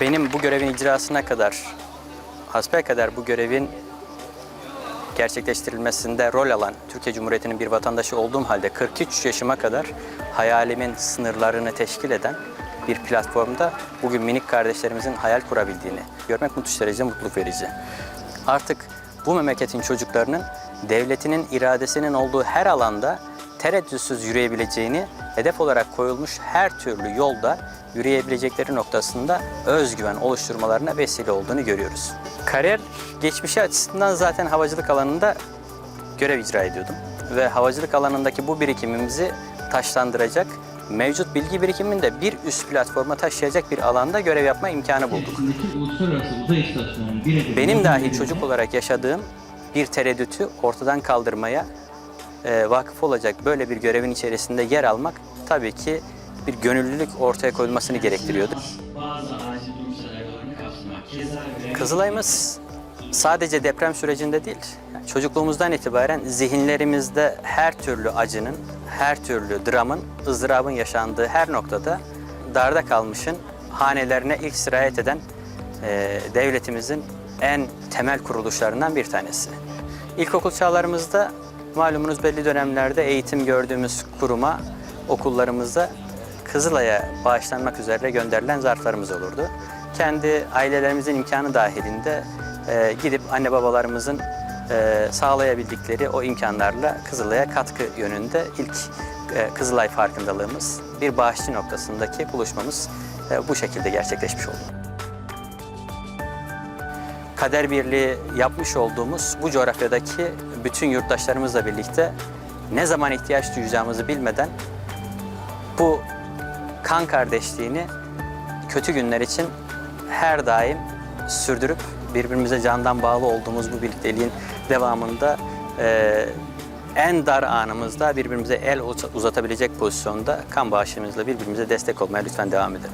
Benim bu görevin icrasına kadar, hasbelkader bu görevin gerçekleştirilmesinde rol alan Türkiye Cumhuriyeti'nin bir vatandaşı olduğum halde 43 yaşıma kadar hayalimin sınırlarını teşkil eden bir platformda bugün minik kardeşlerimizin hayal kurabildiğini görmek müthiş derece mutluluk verici. Artık bu memleketin çocuklarının devletinin iradesinin olduğu her alanda tereddütsüz yürüyebileceğini, hedef olarak koyulmuş her türlü yolda yürüyebilecekleri noktasında özgüven oluşturmalarına vesile olduğunu görüyoruz. Kariyer geçmişi açısından zaten havacılık alanında görev icra ediyordum. Ve havacılık alanındaki bu birikimimizi taşlandıracak, mevcut bilgi birikimini de bir üst platforma taşıyacak bir alanda görev yapma imkanı bulduk. Benim dahi çocuk olarak yaşadığım bir tereddütü ortadan kaldırmaya e, vakıf olacak böyle bir görevin içerisinde yer almak tabii ki bir gönüllülük ortaya koyulmasını gerektiriyordu. Kızılay'ımız sadece deprem sürecinde değil, çocukluğumuzdan itibaren zihinlerimizde her türlü acının, her türlü dramın, ızdırabın yaşandığı her noktada darda kalmışın hanelerine ilk sirayet eden e, devletimizin en temel kuruluşlarından bir tanesi. İlkokul çağlarımızda malumunuz belli dönemlerde eğitim gördüğümüz kuruma, okullarımızda Kızılay'a bağışlanmak üzere gönderilen zarflarımız olurdu. Kendi ailelerimizin imkanı dahilinde e, gidip anne babalarımızın e, sağlayabildikleri o imkanlarla Kızılay'a katkı yönünde ilk e, Kızılay farkındalığımız, bir bağışçı noktasındaki buluşmamız e, bu şekilde gerçekleşmiş oldu. Kader Birliği yapmış olduğumuz bu coğrafyadaki bütün yurttaşlarımızla birlikte ne zaman ihtiyaç duyacağımızı bilmeden bu kan kardeşliğini kötü günler için her daim sürdürüp birbirimize candan bağlı olduğumuz bu birlikteliğin devamında eee, en dar anımızda birbirimize el uzatabilecek pozisyonda kan bağışımızla birbirimize destek olmaya lütfen devam edelim.